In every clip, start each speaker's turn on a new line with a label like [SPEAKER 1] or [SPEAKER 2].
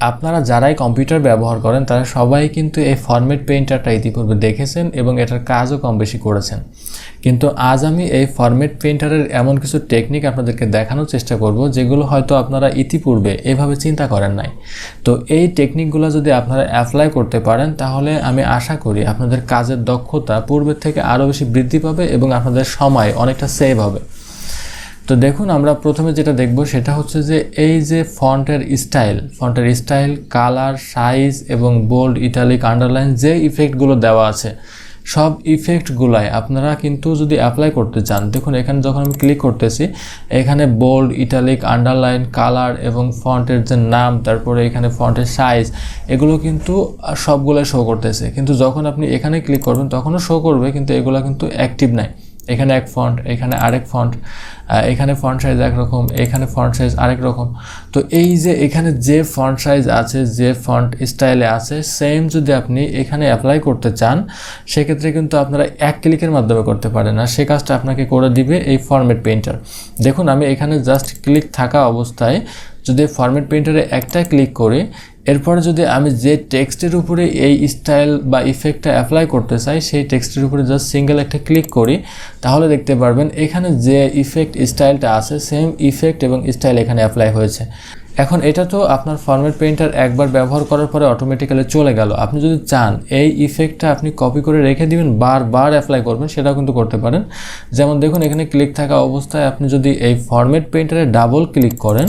[SPEAKER 1] আপনারা যারাই কম্পিউটার ব্যবহার করেন, তারা সবাই কিন্তু এই ফরম্যাট পেইন্টারটা ইতিপূর্বে দেখেছেন এবং এটার কাজও কম বেশি করেছেন। কিন্তু আজ আমি এই ফরম্যাট পেইন্টারের এমন কিছু টেকনিক আপনাদেরকে দেখানোর চেষ্টা করব, যেগুলো হয়তো আপনারা ইতিপূর্বে এভাবে চিন্তা করেন নাই। তো এই টেকনিকগুলো যদি আপনারা অ্যাপ্লাই করতে পারেন, তাহলে আমি আশা করি আপনাদের কাজের দক্ষতা পূর্বের থেকে আরও বেশি বৃদ্ধি পাবে এবং আপনাদের সময় অনেকটা সেভ হবে। তো দেখুন, আমরা প্রথমে যেটা দেখব সেটা হচ্ছে যে এই যে ফন্টের স্টাইল ফন্টের স্টাইল, কালার, সাইজ এবং বোল্ড, ইটালিক, আন্ডারলাইন, যে ইফেক্টগুলো দেওয়া আছে, সব ইফেক্টগুলাই আপনারা কিন্তু যদি অ্যাপ্লাই করতে চান, দেখুন এখানে যখন আমি ক্লিক করতেছি, এখানে বোল্ড, ইটালিক, আন্ডারলাইন, কালার এবং ফন্টের যে নাম, তারপরে এখানে ফন্টের সাইজ, এগুলো কিন্তু সবগুলো শো করতেছে। কিন্তু যখন আপনি এখানে ক্লিক করবেন, তখনও শো করবে, কিন্তু এগুলো কিন্তু অ্যাক্টিভ নাই। এখানে এক ফন্ট এখানে আরেক ফন্ট এখানে ফন্ট সাইজ একরকম এখানে ফন্ট সাইজ আরেক রকম। তো এই যে এখানে যে ফন্ট সাইজ আছে, যে ফন্ট স্টাইলে আছে সেম যদি আপনি এখানে অ্যাপ্লাই করতে চান, সেক্ষেত্রে কিন্তু আপনারা এক ক্লিকের মাধ্যমে করতে পারেন। না সে কাজটা আপনাকে করে দিবে এই ফরম্যাট পেইন্টার দেখুন, আমি এখানে জাস্ট ক্লিক থাকা অবস্থায় যদি ফরম্যাট পেইন্টারে একটা ক্লিক করি এরপরে যদি আমি যে টেক্সটের উপরে এই স্টাইল বা ইফেক্টটা অ্যাপ্লাই করতে চাই, সেই টেক্সটের উপরে জাস্ট সিঙ্গেল একটা ক্লিক করি, তাহলে দেখতে পারবেন এখানে যে ইফেক্ট স্টাইলটা আছে সেম ইফেক্ট এবং স্টাইল এখানে অ্যাপ্লাই হয়েছে। এখন এটা তো আপনার ফরম্যাট পেইন্টার একবার ব্যবহার করার পরে অটোমেটিক্যালি চলে গেল। আপনি যদি চান, এই ইফেক্টটা আপনি কপি করে রেখে দিবেন, বারবার অ্যাপ্লাই করবেন, সেটাও কিন্তু করতে পারেন। যেমন দেখুন, এখানে ক্লিক থাকা অবস্থায় আপনি যদি এই ফরম্যাট পেইন্টারে ডাবল ক্লিক করেন,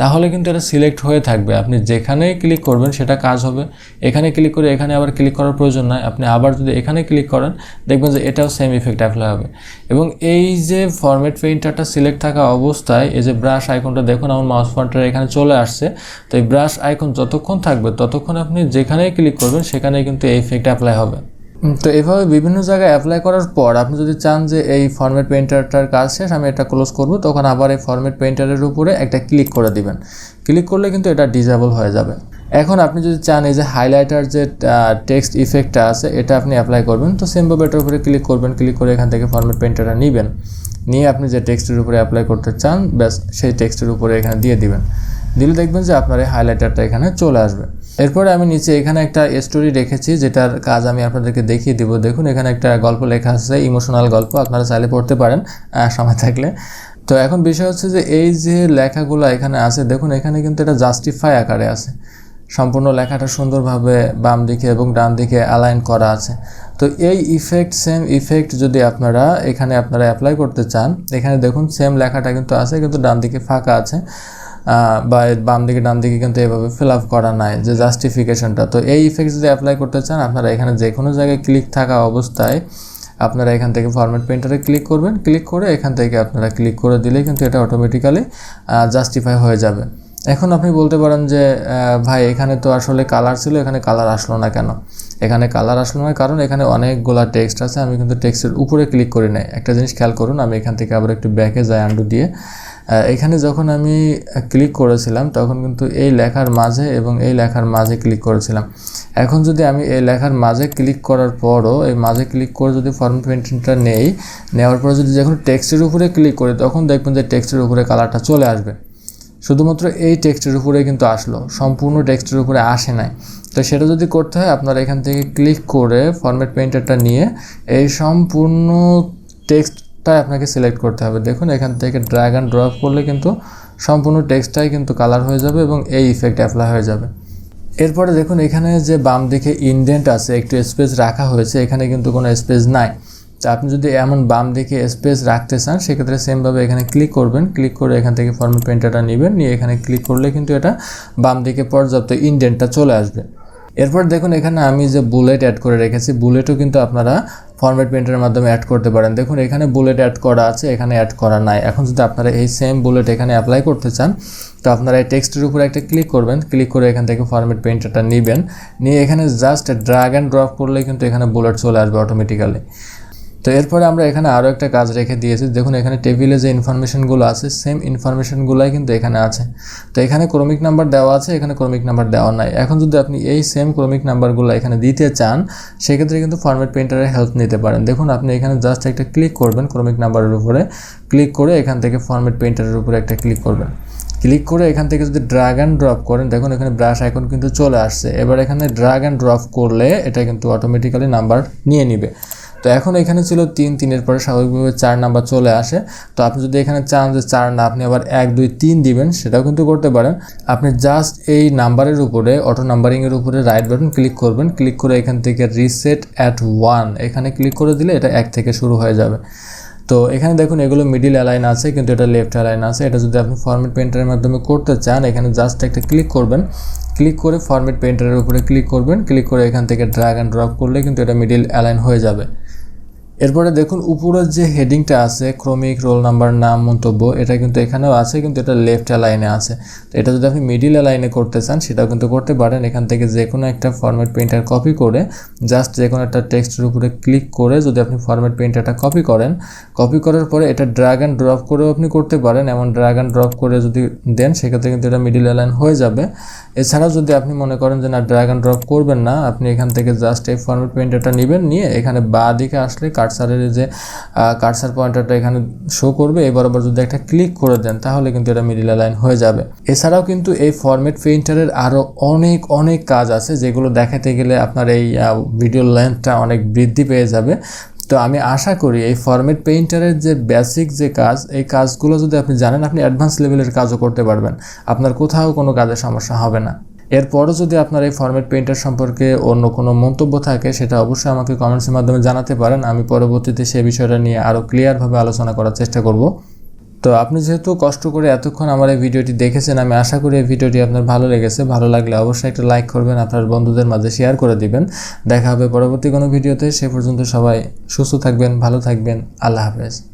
[SPEAKER 1] তাহলে কিন্তু এটা সিলেক্ট হয়ে থাকবে। আপনি যেখানেই ক্লিক করবেন, সেটা কাজ হবে। এখানে ক্লিক করে এখানে আবার ক্লিক করার প্রয়োজন নয় আপনি আবার যদি এখানে ক্লিক করেন, দেখবেন যে এটাও সেম ইফেক্ট অ্যাপ্লাই হবে। এবং এই যে ফরম্যাট পেইন্টারটা সিলেক্ট থাকা অবস্থায়, এই যে ব্রাশ আইকনটা দেখুন, আমার মাউস পয়েন্টার এখানে চলে আসছে। তো এই ব্রাশ আইকন যতক্ষণ থাকবে, ততক্ষণ আপনি যেখানেই ক্লিক করবেন, সেখানেই কিন্তু এই ইফেক্ট অ্যাপ্লাই হবে। তো এভাবে বিভিন্ন জায়গায় অ্যাপ্লাই করার পর আপনি যদি চান যে এই ফরম্যাট পেইন্টারটার কাজ শেষ, আমি এটা ক্লোজ করব, তখন আবার এই ফরম্যাট পেইন্টারের উপরে একটা ক্লিক করে দিবেন। ক্লিক করলে কিন্তু এটা ডিজেবল হয়ে যাবে। এখন আপনি যদি চান এই যে হাইলাইটার যে টেক্সট ইফেক্টটা আছে, এটা আপনি অ্যাপ্লাই করবেন, তো সিম্বো বেটার উপরে ক্লিক করবেন ক্লিক করে এখান থেকে ফরম্যাট পেইন্টারটা নেবেন। নিয়ে আপনি যে টেক্সটের উপরে অ্যাপ্লাই করতে চান, ব্যাস সেই টেক্সটের উপরে এখানে দিয়ে দিবেন। দিলে দেখবেন যে আপনার এই হাইলাইটারটা এখানে চলে আসবে। এরপরে আমি নিচে এখানে একটা স্টোরি রেখেছি, যেটার কাজ আমি আপনাদেরকে দেখিয়ে দিব। দেখুন, এখানে একটা গল্প লেখা আছে ইমোশনাল গল্প, আপনারা চাইলে পড়তে পারেন সময় থাকলে। তো এখন বিষয় হচ্ছে যে, এই যে লেখাগুলো এখানে আছে, দেখুন, এখানে কিন্তু এটা জাস্টিফাই আকারে আছে। সম্পূর্ণ লেখাটা সুন্দরভাবে বাম দিকে এবং ডান দিকে অ্যালাইন করা আছে। তো এই ইফেক্ট সেম ইফেক্ট যদি আপনারা এখানে আপনারা অ্যাপ্লাই করতে চান, এখানে দেখুন সেম লেখাটা কিন্তু আছে, কিন্তু ডান দিকে ফাঁকা আছে। বা বাম দিকে, ডান দিকে কিন্তু এভাবে ফিল আপ করা নাই, যে জাস্টিফিকেশনটা তো এই ইফেক্ট যদি অ্যাপ্লাই করতে চান, আপনারা এখানে যে কোনো জায়গায় ক্লিক থাকা অবস্থায় আপনারা এখান থেকে ফরম্যাট পেন্টারে ক্লিক করবেন। ক্লিক করে এখান থেকে আপনারা ক্লিক করে দিলে কিন্তু এটা অটোমেটিক্যালি জাস্টিফাই হয়ে যাবে। এখন আপনি বলতে পারেন যে ভাই, এখানে তো আসলে কালার ছিল, এখানে কালার আসলো না কেন? এখানে কালার আসলো না কারণ এখানে অনেকগুলা টেক্সট আছে, আমি কিন্তু টেক্সটের উপরে ক্লিক করি নাই। একটা জিনিস খেয়াল করুন, আমি এখান থেকে আবার একটু ব্যাকে যাই আন্ডু দিয়ে। এখানে যখন আমি ক্লিক করেছিলাম, তখন কিন্তু এই লেখার মাঝে এবং এই লেখার মাঝে ক্লিক করেছিলাম। এখন যদি আমি এই লেখার মাঝে ক্লিক করার পরও, এই মাঝে ক্লিক করে যদি ফর্ম পেন্টিংটা নেই, নেওয়ার পরে যদি যখন টেক্সটের উপরে ক্লিক করি, তখন দেখবেন যে টেক্সটের উপরে কালারটা চলে আসবে। শুধুমাত্র এই টেক্সটের উপরে কিন্তু আসলো, সম্পূর্ণ টেক্সটের উপরে আসে নাই। তো সেটা যদি করতে হয়, আপনারা এখান থেকে ক্লিক করে ফরম্যাট পেইন্টারটা নিয়ে এই সম্পূর্ণ টেক্সটটাই আপনাকে সিলেক্ট করতে হবে। দেখুন, এখান থেকে ড্র্যাগ অ্যান্ড ড্রপ করলে কিন্তু সম্পূর্ণ টেক্সটটাই কিন্তু কালার হয়ে যাবে এবং এই ইফেক্ট অ্যাপ্লাই হয়ে যাবে। এরপরে দেখুন, এখানে যে বাম দিকে ইনডেন্ট আছে, একটু স্পেস রাখা হয়েছে, এখানে কিন্তু কোনো স্পেস নাই। তো আপনি যদি এমন বাম দিকে স্পেস রাখতে চান, সেক্ষেত্রে সেমভাবে এখানে ক্লিক করবেন। ক্লিক করে এখান থেকে ফর্মেট পেন্টারটা নেবেন। নিয়ে এখানে ক্লিক করলে কিন্তু এটা বাম দিকে পর্যাপ্ত ইনডেন্টটা চলে আসবে। এরপর দেখুন, এখানে আমি যে বুলেট অ্যাড করে রেখেছি বুলেটও কিন্তু আপনারা ফরম্যাট পেন্টারের মাধ্যমে অ্যাড করতে পারেন। দেখুন, এখানে বুলেট অ্যাড করা আছে, এখানে অ্যাড করা নাই। এখন যদি আপনারা এই সেম বুলেট এখানে অ্যাপ্লাই করতে চান, তো আপনারা এই টেক্সটের উপরে একটা ক্লিক করবেন। ক্লিক করে এখান থেকে ফরম্যাট পেন্টারটা নেবেন। নিয়ে এখানে জাস্ট ড্রাগ অ্যান্ড ড্রপ করলে কিন্তু এখানে বুলেট চলে আসবে অটোমেটিক্যালি তো এরপরে আমরা এখানে আরও একটা কাজ রেখে দিয়েছি। দেখুন, এখানে টেবিলে যে ইনফরমেশনগুলো আছে সেম ইনফরমেশনগুলোই কিন্তু এখানে আছে। তো এখানে ক্রমিক নাম্বার দেওয়া আছে, এখানে ক্রমিক নাম্বার দেওয়া নাই। এখন যদি আপনি এই সেম ক্রমিক নাম্বারগুলো এখানে দিতে চান, সেক্ষেত্রে কিন্তু ফরম্যাট পেন্টারের হেল্প নিতে পারেন। দেখুন, আপনি এখানে জাস্ট একটা ক্লিক করবেন ক্রমিক নাম্বারের উপরে। ক্লিক করে এখান থেকে ফরম্যাট পেন্টারের উপরে একটা ক্লিক করবেন। ক্লিক করে এখান থেকে যদি ড্রাগ অ্যান্ড ড্রপ করেন, দেখুন, এখানে ব্রাশ আইকন কিন্তু চলে আসছে। এবার এখানে ড্রাগ অ্যান্ড ড্রপ করলে এটা কিন্তু অটোমেটিক্যালি নাম্বার নিয়ে নিবে। তো এখন এখানে ছিল তিন, তিনের পরে স্বাভাবিকভাবে চার নাম্বার চলে আসে। তো আপনি যদি এখানে চান যে চার না, আপনি আবার এক, দুই, তিন দিবেন, সেটাও কিন্তু করতে পারেন। আপনি জাস্ট এই নাম্বারের উপরে অটো নাম্বারিংয়ের উপরে রাইট বাটন ক্লিক করবেন। ক্লিক করে এখান থেকে রিসেট অ্যাট ওয়ান এখানে ক্লিক করে দিলে এটা এক থেকে শুরু হয়ে যাবে। তো এখানে দেখুন, এগুলো মিডিল অ্যালাইন আছে, কিন্তু এটা লেফট অ্যালাইন আছে। এটা যদি আপনি ফরম্যাট পেন্টারের মাধ্যমে করতে চান, এখানে জাস্ট একটা ক্লিক করবেন। ক্লিক করে ফরম্যাট পেন্টারের উপরে ক্লিক করবেন। ক্লিক করে এখান থেকে ড্রাগ অ্যান্ড ড্রপ করলে কিন্তু এটা মিডিল অ্যালাইন হয়ে যাবে। এরপরে দেখুন, উপরের যে হেডিংটা আছে, ক্রমিক, রোল নাম্বার, নাম, মন্তব্য, এটা কিন্তু এখানেও আছে, কিন্তু এটা লেফট লাইনে আছে। তো এটা যদি আপনি মিডিল লাইনে করতে চান, সেটাও কিন্তু করতে পারেন। এখান থেকে যে কোনো একটা ফরম্যাট পেন্টার কপি করে, জাস্ট যে কোনো একটা টেক্সটের উপরে ক্লিক করে যদি আপনি ফরম্যাট পেন্টারটা কপি করেন, কপি করার পরে এটা ড্রাগ অ্যান্ড ড্রপ করেও আপনি করতে পারেন। এমন ড্রাগ অ্যান্ড ড্রপ করে যদি দেন, সেক্ষেত্রে কিন্তু এটা মিডিল লাইন হয়ে যাবে। এছাড়াও যদি আপনি মনে করেন যে, না ড্রাগ অ্যান্ড ড্রপ করবেন না, আপনি এখান থেকে জাস্ট এই ফরম্যাট পেন্টারটা নেবেন, নিয়ে এখানে বা দিকে আসলে কার্সারের যে কার্সার পয়েন্টারটা এখানে শো করবে এই বরাবর যদি একটা ক্লিক করে দেন, তাহলে কিন্তু এটা মিডিল লাইন হয়ে যাবে। এছাড়াও কিন্তু এই ফরম্যাট পেইন্টারের আরও অনেক অনেক কাজ আছে, যেগুলো দেখাতে গেলে আপনার এই ভিডিও লেন্থটা অনেক বৃদ্ধি পেয়ে যাবে। তো আমি আশা করি এই ফরম্যাট পেইন্টারের যে বেসিক যে কাজ, এই কাজগুলো যদি আপনি জানেন, আপনি অ্যাডভান্স লেভেলের কাজও করতে পারবেন। আপনার কোথাও কোনো কাজের সমস্যা হবে না। এরপরও যদি আপনার এই ফরম্যাট পেইন্টার সম্পর্কে অন্য কোনো মন্তব্য থাকে, সেটা অবশ্যই আমাকে কমেন্টসের মাধ্যমে জানাতে পারেন। আমি পরবর্তীতে সেই বিষয়টা নিয়ে আরও ক্লিয়ারভাবে আলোচনা করার চেষ্টা করব। তো আপনি যেহেতু কষ্ট করে এতক্ষণ আমার এই ভিডিওটি দেখেছেন, আমি আশা করি এই ভিডিওটি আপনার ভালো লেগেছে। ভালো লাগলে অবশ্যই একটা লাইক করবেন, আপনার বন্ধুদের মাঝে শেয়ার করে দিবেন। দেখা হবে পরবর্তী কোনো ভিডিওতে। সে পর্যন্ত সবাই সুস্থ থাকবেন, ভালো থাকবেন। আল্লাহ হাফেজ।